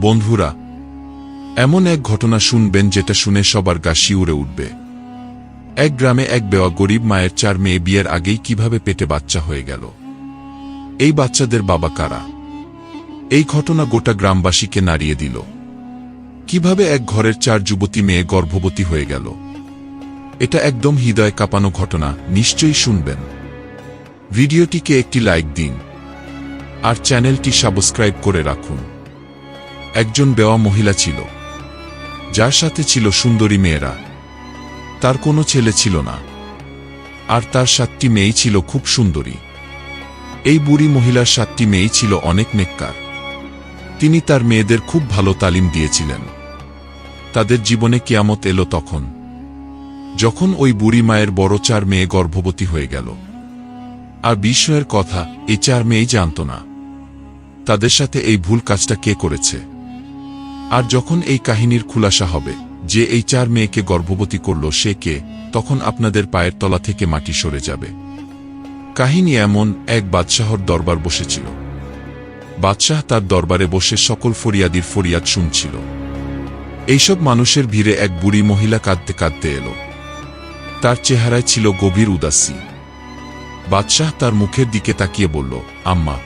বন্ধুরা, এমন এক ঘটনা শুনবেন যেটা শুনে সবার গা শিউরে উঠবে। এক গ্রামে এক বেওয়া গরিব মায়ের চার মেয়ে বিয়ের আগেই কীভাবে পেটে বাচ্চা হয়ে গেল। এই বাচ্চাদের বাবা কারা? এই ঘটনা গোটা গ্রামবাসীকে নাড়িয়ে দিল। কীভাবে এক ঘরের চার যুবতী মেয়ে গর্ভবতী হয়ে গেল? এটা একদম হৃদয় কাঁপানো ঘটনা, নিশ্চয়ই শুনবেন। ভিডিওটিকে একটি লাইক দিন, আর চ্যানেলটি সাবস্ক্রাইব করে রাখুন। একজন বেওয়া মহিলা ছিল। যার সাথে ছিল সুন্দরী মেয়েরা। তার কোনো ছেলে ছিল না। আর তার সাতটি মেয়েই ছিল খুব সুন্দরী। এই বুড়ি মহিলার সাতটি মেয়েই ছিল অনেক নেককার। তিনি তার মেয়েদের খুব ভালো তালিম দিয়েছিলেন। তাদের জীবনে কিয়ামত এলো তখন। যখন ওই বুড়ি মায়ের বড় চার মেয়ে গর্ভবতী হয়ে গেল। আর বিস্ময়ের কথা এই চার মেয়েই জানত না। তাদের সাথে এই ভুল কাজটা কে করেছে? আর যখন এই কাহিনীর খুলাসা হবে, যে এই চার মেয়েকে গর্ভবতী করল সে কে, তখন আপনাদের পায়ের তলা থেকে মাটি সরে যাবে। কাহিনী এমন, এক বাদশাহর দরবার বসেছিল। বাদশাহ তার দরবারে বসে সকল ফরিয়াদির ফরিয়াদ শুনছিল। এইসব মানুষের ভিড়ে এক বুড়ি মহিলা কাঁদতে কাঁদতে এলো। তার চেহারায় ছিল গভীর উদাসী। বাদশাহ তার মুখের দিকে তাকিয়ে বলল, আম্মা,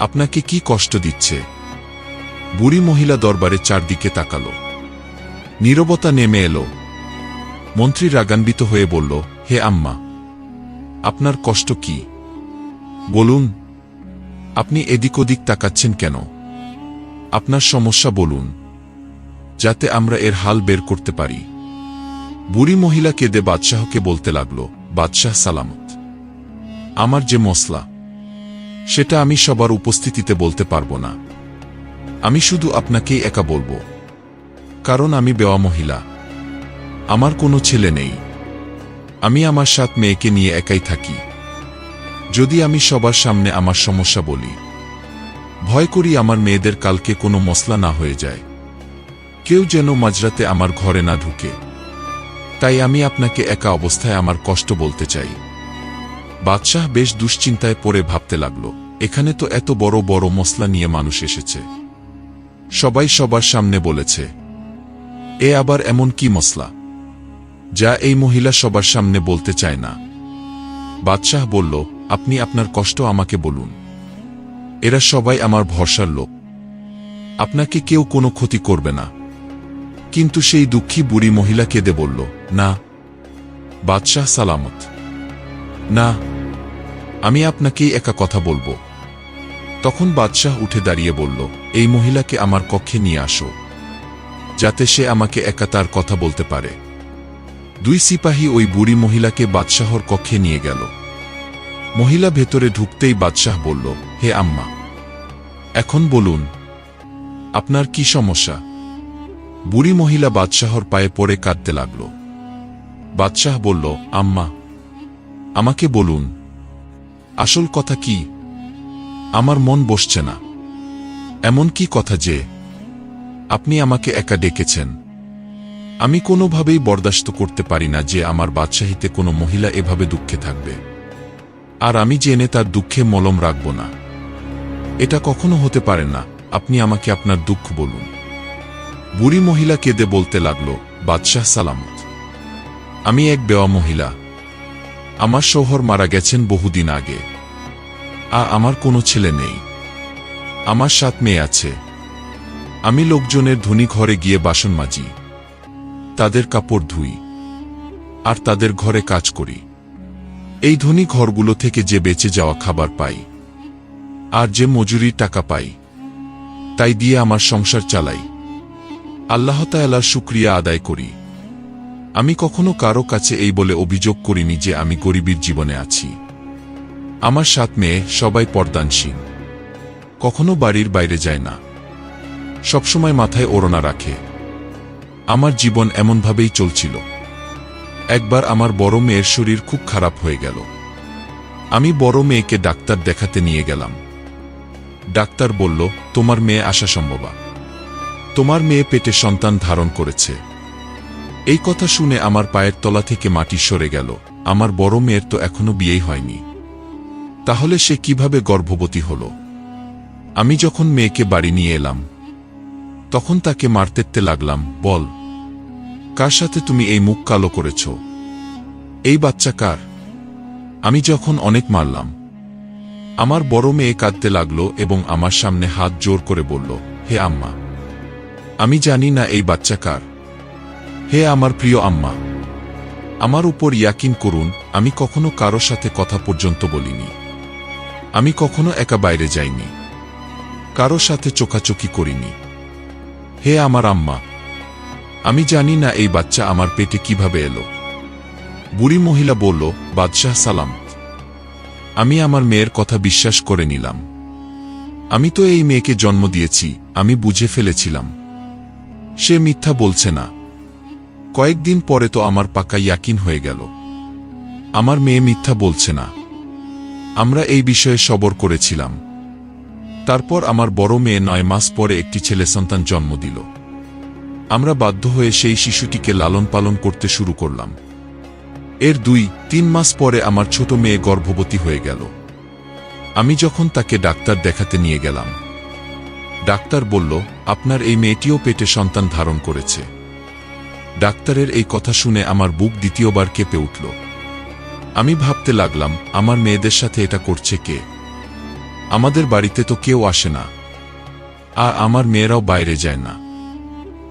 আপনাকে কি কষ্ট দিচ্ছে? বুড়ি মহিলা দরবারে চারদিকে তাকালো। নীরবতা নেমে এলো। মন্ত্রী রাগান্বিত হয়ে বলল, হে আম্মা, আপনার কষ্ট কি? বলুন, আপনি এদিক ওদিক তাকাচ্ছেন কেন? আপনার সমস্যা বলুন, যাতে আমরা এর হাল বের করতে পারি। বুড়ি মহিলা কেঁদে বাদশাহকে বলতে লাগল, বাদশাহ সালামত, আমার যে মশলা সেটা আমি সবার উপস্থিতিতে বলতে পারব না। আমি শুধু আপনাকেই একা বলব। কারণ আমি বেওয়া মহিলা। আমার কোনো ছেলে নেই। আমি আমার সাত মেয়েকে নিয়ে একাই থাকি। যদি আমি সবার সামনে আমার সমস্যা বলি, ভয় করি আমার মেয়েদের কালকে কোনো মশলা না হয়ে যায়। কেউ যেন মাঝরাতে আমার ঘরে না ঢুকে। তাই আমি আপনাকে একা অবস্থায় আমার কষ্ট বলতে চাই। বাদশাহ বেশ দুশ্চিন্তায় পড়ে ভাবতে লাগল, এখানে তো এত বড় বড় মশলা নিয়ে মানুষ এসেছে। সবাই সবার সামনে বলেছে, এ আবার এমন কি মশলা যা এই মহিলা সবার সামনে বলতে চায় না। বাদশাহ বলল, আপনি আপনার কষ্ট আমাকে বলুন। এরা সবাই আমার ভরসার লোক। আপনাকে কেউ কোনো ক্ষতি করবে না। কিন্তু সেই দুঃখী বুড়ি মহিলা কেঁদে বলল, না, বাদশাহ সালামত। না, আমি আপনাকেই একা কথা বলব। তখন বাদশাহ উঠে দাঁড়িয়ে বলল, এই মহিলাকে আমার কক্ষে নিয়ে আসো, যাতে সে আমাকে একা তার কথা বলতে পারে। দুই সিপাহী ওই বুড়ি মহিলাকে বাদশাহর কক্ষে নিয়ে গেল। মহিলা ভেতরে ঢুকতেই বাদশাহ বলল, হে আম্মা, এখন বলুন, আপনার কি সমস্যা? বুড়ি মহিলা বাদশাহর পায়ে পড়ে কাঁদতে লাগল। বাদশাহ বলল, আম্মা, আমাকে বলুন, আসল কথা কি? আমার মন বসছে না। এমন কি কথা যে, আপনি আমাকে একা ডেকেছেন। আমি কোনোভাবেই বরদাস্ত করতে পারি না যে আমার বাদশাহীতে কোনো মহিলা এভাবে দুঃখে থাকবে। আর আমি জেনে তার দুঃখে মলম রাখব না। এটা কখনো হতে পারে না, আপনি আমাকে আপনার দুঃখ বলুন। বুড়ি মহিলা কেঁদে বলতে লাগল, বাদশাহ সালামত। আমি এক বেওয়া মহিলা। আমার শোহর মারা গেছেন বহুদিন আগে। আ আমার কোনো ছেলে নেই। আমার সাত মেয়ে আছে। আমি লোকজনের ধনী ঘরে গিয়ে বাসন মাজি। তাদের কাপড় ধুই। আর তাদের ঘরে কাজ করি। এই ধনী ঘরগুলো থেকে যে বেঁচে যাওয়া খাবার পাই। আর যে মজুরির টাকা পাই। তাই দিয়ে আমার সংসার চালাই। আল্লাহ তায়ালার শুক্রিয়া আদায় করি। আমি কখনো কারও কাছে এই বলে অভিযোগ করিনি যে আমি গরিবীর জীবনে আছি। আমার সাত মেয়ে, সবাই পর্দানসীন। কখনো বাড়ির বাইরে যায় না। সবসময় মাথায় ওড়না রাখে। আমার জীবন এমনভাবেই চলছিল। একবার আমার বড় মেয়ের শরীর খুব খারাপ হয়ে গেল। আমি বড় মেয়েকে ডাক্তার দেখাতে নিয়ে গেলাম। ডাক্তার বলল, তোমার মেয়ে আসা সম্ভবা। তোমার মেয়ে পেটে সন্তান ধারণ করেছে। এই কথা শুনে আমার পায়ের তলা থেকে মাটি সরে গেল। আমার বড় মেয়ের তো এখনও বিয়েই হয়নি। তাহলে সে কীভাবে গর্ভবতী হল? আমি যখন মেয়েকে বাড়ি নিয়ে এলাম, তখন তাকে মারতেতে লাগলাম, বল, কার সাথে তুমি এই মুখ কালো করেছ? এই বাচ্চা কার? আমি যখন অনেক মারলাম, আমার বড় মেয়ে কাঁদতে লাগল এবং আমার সামনে হাত জোর করে বলল, হে আম্মা, আমি জানি না এই বাচ্চা কার। হে আমার প্রিয় আম্মা, আমার উপর ইয়াকিন করুন, আমি কখনো কারও সাথে কথা পর্যন্ত বলিনি। আমি কখনো একা বাইরে যাইনি। কারও সাথে চোখাচোখি করিনি। হে আমার আম্মা, আমি জানি না এই বাচ্চা আমার পেটে কীভাবে এলো। বুড়ি মহিলা বলল, বাদশাহ, সালাম। আমি আমার মেয়ের কথা বিশ্বাস করে নিলাম। আমি তো এই মেয়েকে জন্ম দিয়েছি, আমি বুঝে ফেলেছিলাম। সে মিথ্যা বলছে না। কয়েকদিন পরে তো আমার পাকা ইয়াকিন হয়ে গেল। আমার মেয়ে মিথ্যা বলছে না। আমরা এই বিষয়ে সবর করেছিলাম। তারপর আমার বড় মেয়ে নয় মাস পরে একটি ছেলে সন্তান জন্ম দিল। আমরা বাধ্য হয়ে সেই শিশুটিকে লালন পালন করতে শুরু করলাম। এর দুই, তিন মাস পরে আমার ছোট মেয়ে গর্ভবতী হয়ে গেল। আমি যখন তাকে ডাক্তার দেখাতে নিয়ে গেলাম, ডাক্তার বলল, আপনার এই মেয়েটিও পেটে সন্তান ধারণ করেছে। ডাক্তারের এই কথা শুনে আমার বুক দ্বিতীয়বার কেঁপে উঠল। আমি ভাবতে লাগলাম, আমার মেয়েদের সাথে এটা করছে কে? আমাদের বাড়িতে তো কেউ আসে না। আর আমার মেয়েরাও বাইরে যায় না।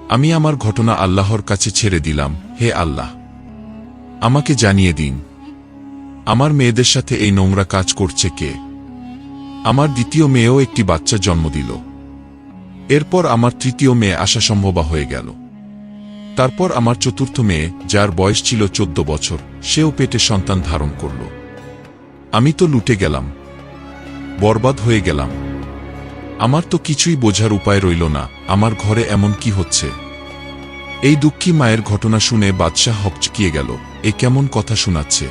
আমি আমার ঘটনা আল্লাহর কাছে ছেড়ে দিলাম, হে আল্লাহ। আমাকে জানিয়ে দিন, আমার মেয়েদের সাথে এই নোংরা কাজ করছে কে? আমার দ্বিতীয় মেয়েও একটি বাচ্চা জন্ম দিল। এরপর আমার তৃতীয় মেয়ে আসা সম্ভবা হয়ে গেল। তারপর আমার চতুর্থ মেয়ে, যার বয়স ছিল চোদ্দ বছর, সেও পেটে সন্তান ধারণ করল। আমি তো লুটে গেলাম। বরবাদ হয়ে গেলাম। আমার তো কিছুই বোঝার উপায় রইল না, আমার ঘরে এমন কি হচ্ছে? এই দুঃখী মায়ের ঘটনা শুনে বাদশাহ হকচকিয়ে গেল, এ কেমন কথা শোনাচ্ছে?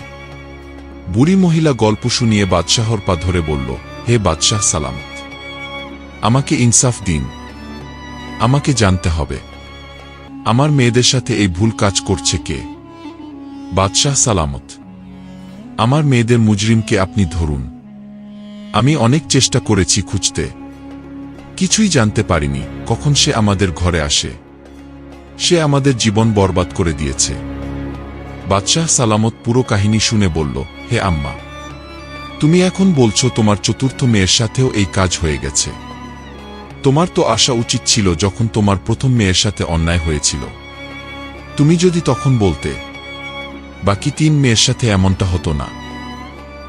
বুড়ি মহিলা গল্প শুনিয়ে বাদশাহর পা ধরে বলল, হে বাদশাহ সালামত। আমাকে ইনসাফ দিন। আমাকে জানতে হবে। আমার মেয়েদের সাথে এই ভুল কাজ করছে কে? বাদশাহ সালামত। আমার মেয়েদের মুজরিমকে আপনি ধরুন। আমি অনেক চেষ্টা করেছি খুঁজতে। কিছুই জানতে পারিনি, কখন সে আমাদের ঘরে আসে। সে আমাদের জীবন বরবাদ করে দিয়েছে। বাদশাহ সালামত পুরো কাহিনী শুনে বলল, হে আম্মা, তুমি এখন বলছো তোমার চতুর্থ মেয়ের সাথেও এই কাজ হয়ে গেছে। তোমার তো আসা উচিত ছিল যখন তোমার প্রথম মেয়ের সাথে অন্যায় হয়েছিল। তুমি যদি তখন বলতে, বাকি তিন মেয়ের সাথে এমনটা হতো না।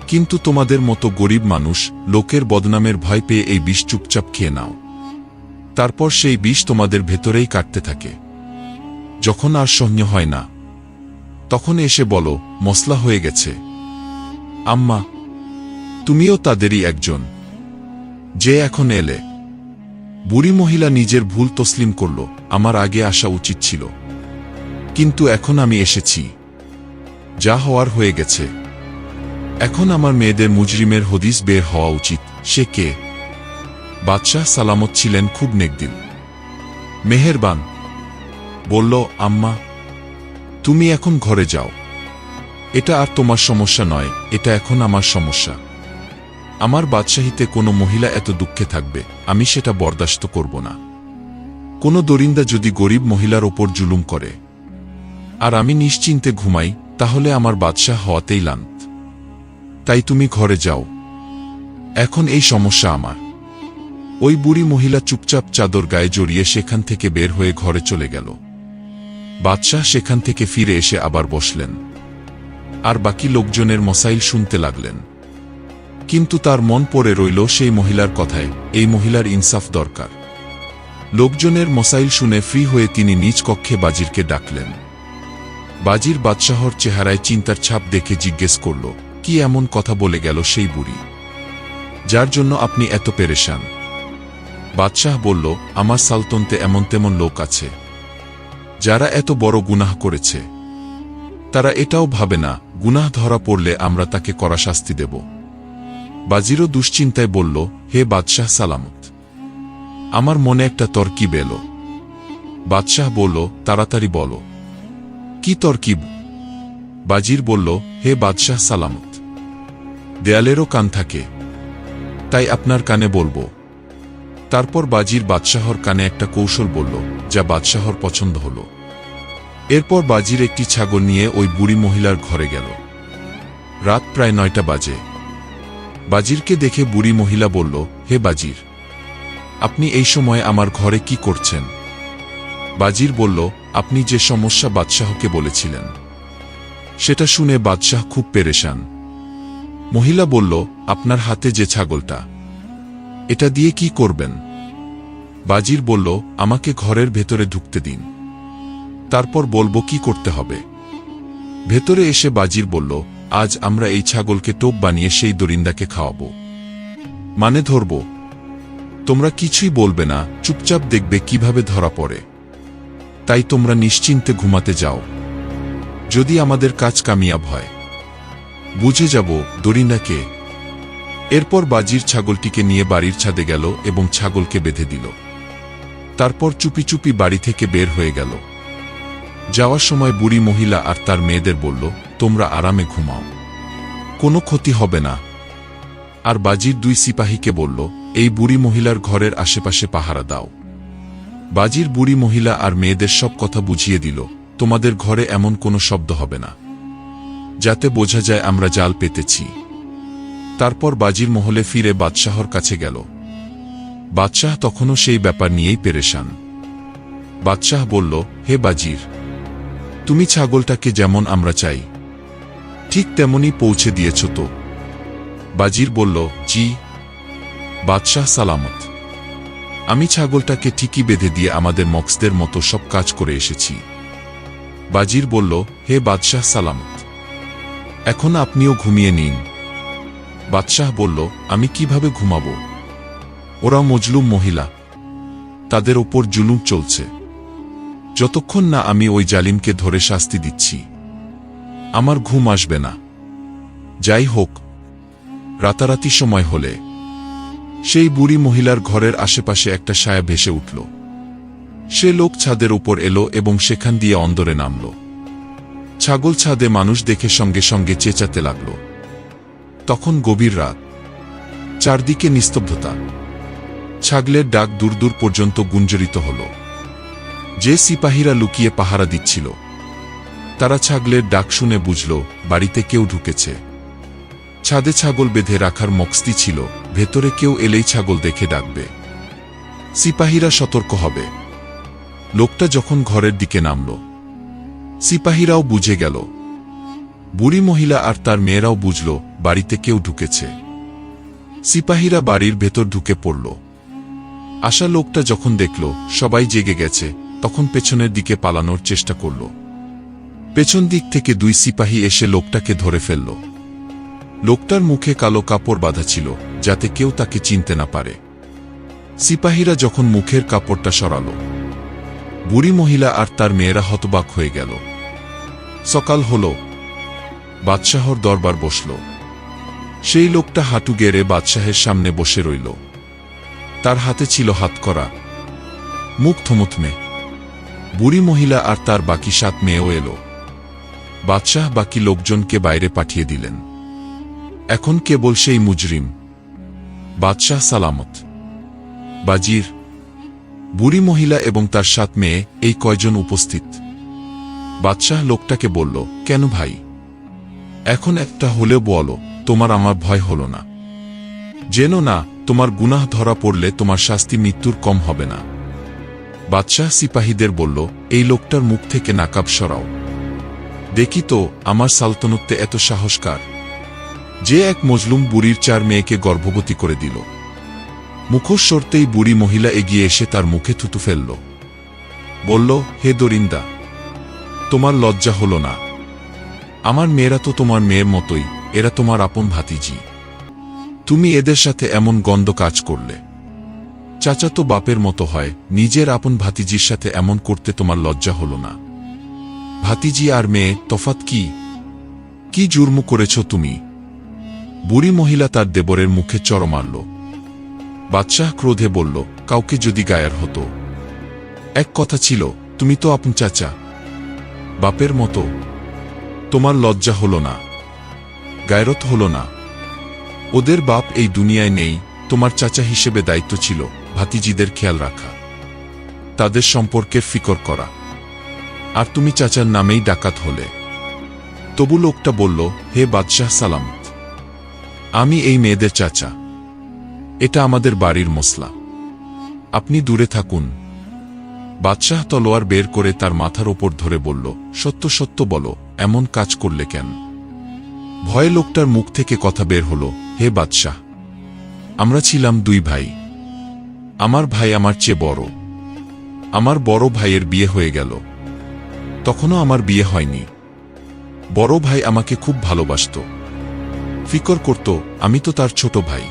কিন্তু তোমাদের মতো গরিব মানুষ লোকের বদনামের ভয় পেয়ে এই বিষ চুপচাপ খেয়ে নাও। তারপর সেই বিষ তোমাদের ভেতরেই কাটতে থাকে। যখন আর সহ্য হয় না, তখন এসে বলো, মশলা হয়ে গেছে। আম্মা, তুমিও তাদেরই একজন। যে এখন এলে বুড়ি মহিলা নিজের ভুল তসলিম করল, আমার আগে আসা উচিত ছিল। কিন্তু এখন আমি এসেছি। যা হওয়ার হয়ে গেছে। এখন আমার মেয়েদের মুজরিমের হদিস বের হওয়া উচিত। সে কে? বাদশাহ সালামত ছিলেন খুব নেকদিন। মেহেরবান। বলল, আম্মা, তুমি এখন ঘরে যাও। এটা আর তোমার সমস্যা নয়, এটা এখন আমার সমস্যা। আমার বাদশাহীতে কোনো মহিলা এত দুঃখে থাকবে, আমি সেটা বরদাস্ত করব না। কোনো দরিন্দা যদি গরিব মহিলার ওপর জুলুম করে, আর আমি নিশ্চিন্তে ঘুমাই, তাহলে আমার বাদশাহ হওয়াতেই লান্ত। তাই তুমি ঘরে যাও। এখন এই সমস্যা আমার। ওই বুড়ি মহিলা চুপচাপ চাদর গায়ে জড়িয়ে সেখান থেকে বের হয়ে ঘরে চলে গেল। বাদশাহ সেখান থেকে ফিরে এসে আবার বসলেন। আর বাকি লোকজনের মসাইল শুনতে লাগলেন। কিন্তু তার মন পড়ে রইল সেই মহিলার কথায়, এই মহিলার ইনসাফ দরকার। লোকজনের মসাইল শুনে ফ্রি হয়ে তিনি নিজ কক্ষে বাজিরকে ডাকলেন। বাজির বাদশাহর চেহারায় চিন্তার ছাপ দেখে জিজ্ঞেস করল, কি এমন কথা বলে গেল সেই বুড়ি? যার জন্য আপনি এত পেরেশান? বাদশাহ বলল, আমার সালতন্তে এমন তেমন লোক আছে, যারা এত বড় গুনাহ করেছে। তারা এটাও ভাবে না, গুনাহ ধরা পড়লে আমরা তাকে করা শাস্তি দেব। বাজিরও দুশ্চিন্তায় বলল, হে বাদশাহ সালামত। আমার মনে একটা তর্কিব এলো। বাদশাহ বলল, তাড়াতাড়ি বলো। কি তর্কিব? বাজির বলল, হে বাদশাহ সালামত। দেয়ালেরও কান থাকে। তাই আপনার কানে বলব। তারপর বাজির বাদশাহর কানে একটা কৌশল বলল, যা বাদশাহর পছন্দ হল। এরপর বাজির একটি ছাগল নিয়ে ওই বুড়ি মহিলার ঘরে গেল। রাত প্রায় নয়টা বাজে। বাজিরকে দেখে বুড়ি মহিলা বলল, হে বাজির, আপনি এই সময় আমার ঘরে কি করছেন? বাজির বলল, আপনি যে সমস্যা বাদশাহকে বলেছিলেন, সেটা শুনে বাদশাহ খুব পেরেশান। মহিলা বলল, আপনার হাতে যে ছাগলটা, এটা দিয়ে কি করবেন? বাজির বলল, আমাকে ঘরের ভেতরে ঢুকতে দিন, তারপর বলব কি করতে হবে? ভেতরে এসে বাজির বলল আজ আমরা এই ছাগলকে টোপ বানিয়ে সেই দরিন্দাকে খাওয়াবো। মানে ধরব, তোমরা কিছুই বলবে না, চুপচাপ দেখবে কীভাবে ধরা পড়ে। তাই তোমরা নিশ্চিন্তে ঘুমাতে যাও। যদি আমাদের কাজ কামিয়াব হয়। বুঝে যাব দরিন্দাকে এরপর বাজির ছাগলটিকে নিয়ে বাড়ির ছাদে গেল এবং ছাগলকে বেঁধে দিল। তারপর চুপি চুপি বাড়ি থেকে বের হয়ে গেল। যাওয়ার সময় বুড়ি মহিলা আর তার মেয়েদের বলল তোমরা আরামে ঘুমাও। কোনো ক্ষতি হবে না। আর বাজির দুই সিপাহীকে বলল, এই বুড়ি মহিলার ঘরের আশেপাশে পাহারা দাও। বাজির বুড়ি মহিলা আর মেয়েদের সব কথা বুঝিয়ে দিল, তোমাদের ঘরে এমন কোনো শব্দ হবে না। যাতে বোঝা যায় আমরা জাল পেতেছি। তারপর বাজির মহলে ফিরে বাদশাহর কাছে গেল। বাদশাহ তখনও সেই ব্যাপার নিয়েই পেরেশান। বাদশাহ বলল, হে বাজির, তুমি ছাগলটাকে যেমন আমরা চাই ঠিক তেমনি পৌঁছে দিয়েছ তো। বাজির বলল, জি, বাদশাহ সালামত। আমি ছাগলটাকে ঠিকই বেঁধে দিয়ে আমাদের মক্সদের মতো সব কাজ করে এসেছি। বাজির বলল, হে বাদশাহ সালামত, এখন আপনিও ঘুমিয়ে নিন। বাদশাহ বলল, আমি কীভাবে ঘুমাব? ওরা মজলুম মহিলা, তাদের ওপর জুলুম চলছে। যতক্ষণ না আমি ওই জালিমকে ধরে শাস্তি দিচ্ছি। আমার ঘুম আসবে না। যাই হোক, রাতারাতি সময় হলে, সেই বুড়ি মহিলার ঘরের আশেপাশে একটা সায়া ভেসে উঠল। সে লোক ছাদের উপর এলো এবং সেখান দিয়ে অন্দরে নামল। ছাগল ছাদে মানুষ দেখে সঙ্গে সঙ্গে চেঁচাতে লাগল। তখন গভীর রাত, চারদিকে নিস্তব্ধতা। ছাগলের ডাক দূর দূর পর্যন্ত গুঞ্জরিত হল। যে সিপাহীরা লুকিয়ে পাহারা দিচ্ছিল তারা ছাগলের ডাক শুনে বুঝল, বাড়িতে কেউ ঢুকেছে। ছাদে ছাগল বেঁধে রাখার মক্সতি ছিল, ভেতরে কেউ এলেই ছাগল দেখে ডাকবে। সিপাহীরা সতর্ক হবে। লোকটা যখন ঘরের দিকে নামল, সিপাহীরাও বুঝে গেল। বুড়ি মহিলা আর তার মেয়েরাও বুঝল, বাড়িতে কেউ ঢুকেছে। সিপাহীরা বাড়ির ভেতর ঢুকে পড়ল। আশা লোকটা যখন দেখল, সবাই জেগে গেছে, তখন পেছনের দিকে পালানোর চেষ্টা করল। পেছন দিক থেকে দুই সিপাহী এসে লোকটাকে ধরে ফেলল। লোকটার মুখে কালো কাপড় বাঁধা ছিল, যাতে কেউ তাকে চিনতে না পারে। সিপাহীরা যখন মুখের কাপড়টা সরাল, বুড়ি মহিলা আর তার মেয়েরা হতবাক হয়ে গেল। সকাল হল, বাদশাহর দরবার বসল। সেই লোকটা হাঁটু গেড়ে বাদশাহের সামনে বসে রইল। তার হাতে ছিল হাত করা। মুখ থমুথমে। বুড়ি মহিলা আর তার বাকি সাত মেয়েও এলো। বাদশাহ বাকি লোকজনকে বাইরে পাঠিয়ে দিলেন। এখন কেবল সেই মুজরিম। বাদশাহ সালামত। বাজির। বুড়ি মহিলা এবং তার সাত মেয়ে, এই কয়জন উপস্থিত? বাদশাহ লোকটাকে বলল, কেন ভাই? এখন একটা হলেও বলো, তোমার আমার ভয় হল না। যেন না, তোমার গুনাহ ধরা পড়লে তোমার শাস্তি মৃত্যুর কম হবে না। বাদশাহ সিপাহীদের বলল, এই লোকটার মুখ থেকে নাকাব সরাও। দেখি তো, আমার সালতনত্বে এত সাহসকার। যে এক মজলুম বুড়ির চার মেয়েকে গর্ভবতী করে দিল। মুখোশ সরতেই বুড়ি মহিলা এগিয়ে এসে তার মুখে থুতু ফেলল। বলল, হে দরিন্দা, তোমার লজ্জা হল না। আমার মেয়েরা তো তোমার মেয়ের মতোই, এরা তোমার আপন ভাতিজি। তুমি এদের সাথে এমন গন্ধ কাজ করলে। চাচা তো বাপের মতো হয়, নিজের আপন ভাতিজির সাথে এমন করতে তোমার লজ্জা হল না। ভাতিজি আর মেয়ে, তফাত কি? কি জুর্ম করেছ তুমি? বুড়ি মহিলা তার দেবরের মুখে চড় মারল। বাদশাহ ক্রোধে বলল, কাউকে যদি গায়ার হতো। এক কথা ছিল, তুমি তো আপন চাচা। বাপের মতো। তোমার লজ্জা হল না। গায়রত হল না। ওদের বাপ এই দুনিয়ায় নেই, তোমার চাচা হিসেবে দায়িত্ব ছিল ভাতিজিদের খেয়াল রাখা। তাদের সম্পর্কের ফিকর করা। আর তুমি চাচার নামেই ডাকাত হলে। তবু লোকটা বলল, হে বাদশাহ সালামত আমি এই মেয়েদের চাচা। এটা আমাদের বাড়ির মশলা। আপনি দূরে থাকুন। বাদশাহ তলোয়ার বের করে তার মাথার ওপর ধরে বলল, সত্য সত্য বলো, এমন কাজ করলে কেন? ভয়ে লোকটার মুখ থেকে কথা বের হলো, হে বাদশাহ, আমরা ছিলাম দুই ভাই। আমার ভাই আমার চেয়ে বড়। আমার বড় ভাইয়ের বিয়ে হয়ে গেল। তখনও আমার বিয়ে হয়নি। বড় ভাই আমাকে খুব ভালোবাসত। ফিকর করত, আমি তো তার ছোট ভাই।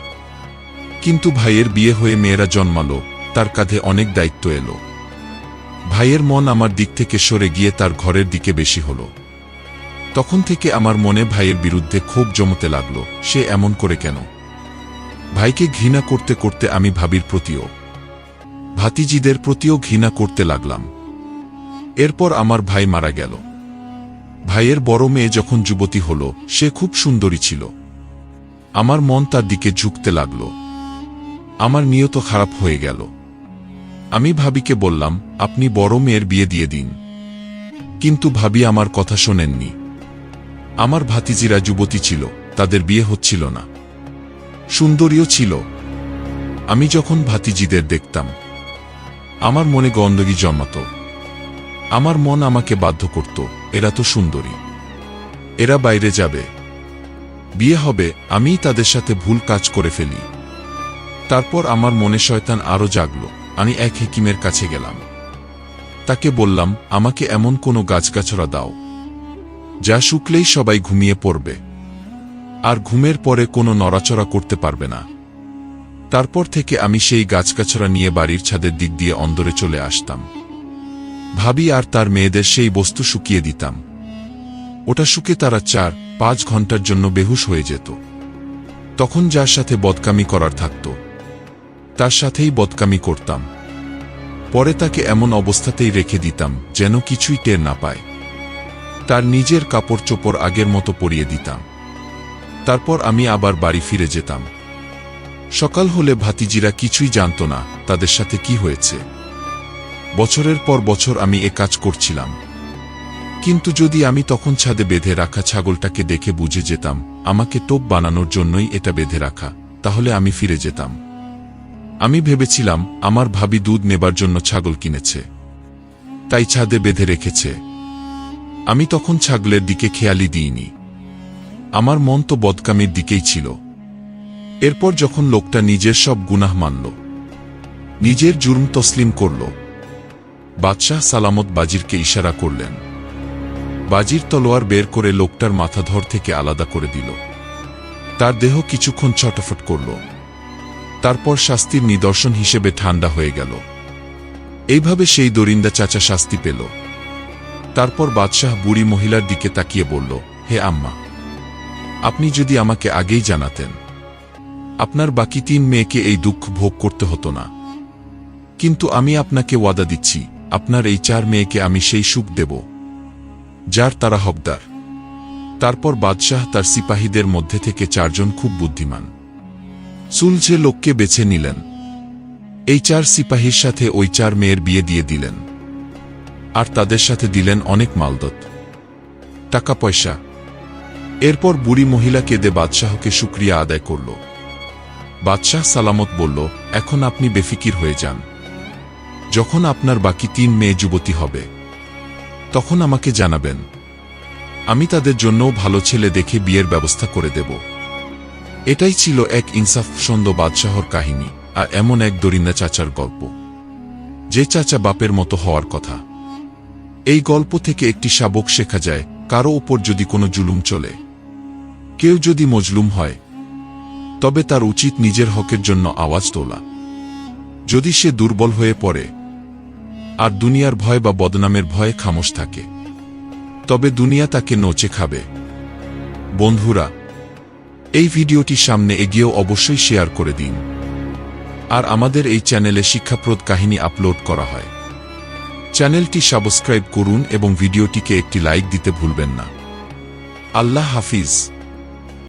কিন্তু ভাইয়ের বিয়ে হয়ে মেয়েরা জন্মালো, তার কাঁধে অনেক দায়িত্ব এলো। ভাইয়ের মন আমার দিক থেকে সরে গিয়ে তার ঘরের দিকে বেশি হল। তখন থেকে আমার মনে ভাইয়ের বিরুদ্ধে ক্ষোভ জমতে লাগল, সে এমন করে কেন? ভাইকে ঘৃণা করতে করতে আমি ভাবির প্রতিও, ভাতিজিদের প্রতিও ঘৃণা করতে লাগলাম। এরপর আমার ভাই মারা গেল। ভাইয়ের বড় মেয়ে যখন যুবতী হল, সে খুব সুন্দরী ছিল। আমার মন তার দিকে ঝুঁকতে লাগল। আমার নিয়ত খারাপ হয়ে গেল। আমি ভাবিকে বললাম, আপনি বড় মেয়ের বিয়ে দিয়ে দিন। কিন্তু ভাবি আমার কথা শোনেননি। আমার ভাতিজিরা যুবতী ছিল, তাদের বিয়ে হচ্ছিল না। সুন্দরীও ছিল। আমি যখন ভাতিজিদের দেখতাম, আমার মনে গণ্ডগি জন্মাত। আমার মন আমাকে বাধ্য করত, এরা তো সুন্দরী। এরা বাইরে যাবে। বিয়ে হবে, আমিই তাদের সাথে ভুল কাজ করে ফেলি। তারপর আমার মনে শয়তান আরও জাগল, আমি এক হেকিমের কাছে গেলাম। তাকে বললাম, আমাকে এমন কোনো গাছগাছরা দাও, যা শুকলেই সবাই ঘুমিয়ে পড়বে। আর ঘুমের পরে কোনো নড়াচড়া করতে পারবে না। তারপর থেকে আমি সেই গাছগাছরা নিয়ে বাড়ির ছাদের দিক দিয়ে অন্দরে চলে আসতাম। ভাবি আর তার মেয়েদের সেই বস্তু শুকিয়ে দিতাম। ওটা শুকে তারা চার, পাঁচ ঘণ্টার জন্য বেহুশ হয়ে যেত। তখন যার সাথে বদকামি করার থাকত, তার সাথেই বদকামি করতাম। পরে তাকে এমন অবস্থাতেই রেখে দিতাম যেন কিছুই টের না পায়। তার নিজের কাপড় চোপড় আগের মতো পরিয়ে দিতাম। তারপর আমি আবার বাড়ি ফিরে যেতাম। সকাল হলে ভাতিজিরা কিছুই জানত না তাদের সাথে কি হয়েছে। বছরের পর বছর আমি এ কাজ করছিলাম। কিন্তু যদি আমি তখন ছাদে বেঁধে রাখা ছাগলটাকে দেখে বুঝে যেতাম, আমাকে টোপ বানানোর জন্যই এটা বেঁধে রাখা, তাহলে আমি ফিরে যেতাম। আমি ভেবেছিলাম, আমার ভাবি দুধ নেবার জন্য ছাগল কিনেছে। তাই ছাদে বেঁধে রেখেছে। আমি তখন ছাগলের দিকে খেয়ালি দিইনি। আমার মন তো বদকামের দিকেই ছিল। এরপর যখন লোকটা নিজের সব গুনাহ মানল, নিজের জুর্ম তসলিম করল বাদশাহ সালামত বাজিরকে ইশারা করলেন। বাজির তলোয়ার বের করে লোকটার মাথা ধর থেকে আলাদা করে দিল। তার দেহ কিছুক্ষণ ছটফট করল। তারপর শাস্তির নিদর্শন হিসেবে ঠান্ডা হয়ে গেল। এইভাবে সেই দরিন্দা চাচা শাস্তি পেল। তারপর বাদশাহ বুড়ি মহিলার দিকে তাকিয়ে বলল, হে আম্মা, আপনি যদি আমাকে আগেই জানাতেন, আপনার বাকি তিন মেয়েকে এই দুঃখ ভোগ করতে হতো না। কিন্তু আমি আপনাকে ওয়াদা দিচ্ছি আপনার এই চার মেয়েকে আমি সেই সুখ দেব, যার তারা হকদার। তারপর বাদশাহ তার সিপাহীদের মধ্যে থেকে চারজন খুব বুদ্ধিমান। সুলঝে লোককে বেছে নিলেন, এই চার সিপাহীর সাথে ওই চার মেয়ের বিয়ে দিয়ে দিলেন। আর তাদের সাথে দিলেন অনেক মালদত। টাকা পয়সা। এরপর বুড়ি মহিলা কেঁদে বাদশাহকে শুক্রিয়া আদায় করল। বাদশাহ সালামত বলল, এখন আপনি বেফিকির হয়ে যান। যখন আপনার বাকি তিন মেয়ে যুবতী হবে, তখন আমাকে জানাবেন। আমি তাদের জন্যও ভালো ছেলে দেখে বিয়ের ব্যবস্থা করে দেব। এটাই ছিল এক ইনসাফ সন্দ বাদশাহর কাহিনী আর এমন এক দরিন্দা চাচার গল্প। যে চাচা বাপের মতো হওয়ার কথা। এই গল্প থেকে একটি শাবক শেখা যায়, কারও ওপর যদি কোনো জুলুম চলে, কেউ যদি মজলুম হয়, তবে তার উচিত নিজের হকের জন্য আওয়াজ তোলা। যদি সে দুর্বল হয়ে পড়ে আর দুনিয়ার ভয় বা বদনামের ভয়ে খামোশ থাকে। তবে দুনিয়া তাকে নচে খাবে। বন্ধুরা, এই ভিডিওটি সামনে এগিয়েও অবশ্যই শেয়ার করে দিন। আর আমাদের এই চ্যানেলে শিক্ষাপ্রদ কাহিনী আপলোড করা হয়। চ্যানেলটি সাবস্ক্রাইব করুন এবং ভিডিওটিকে একটি লাইক দিতে ভুলবেন না। আল্লাহ হাফিজ।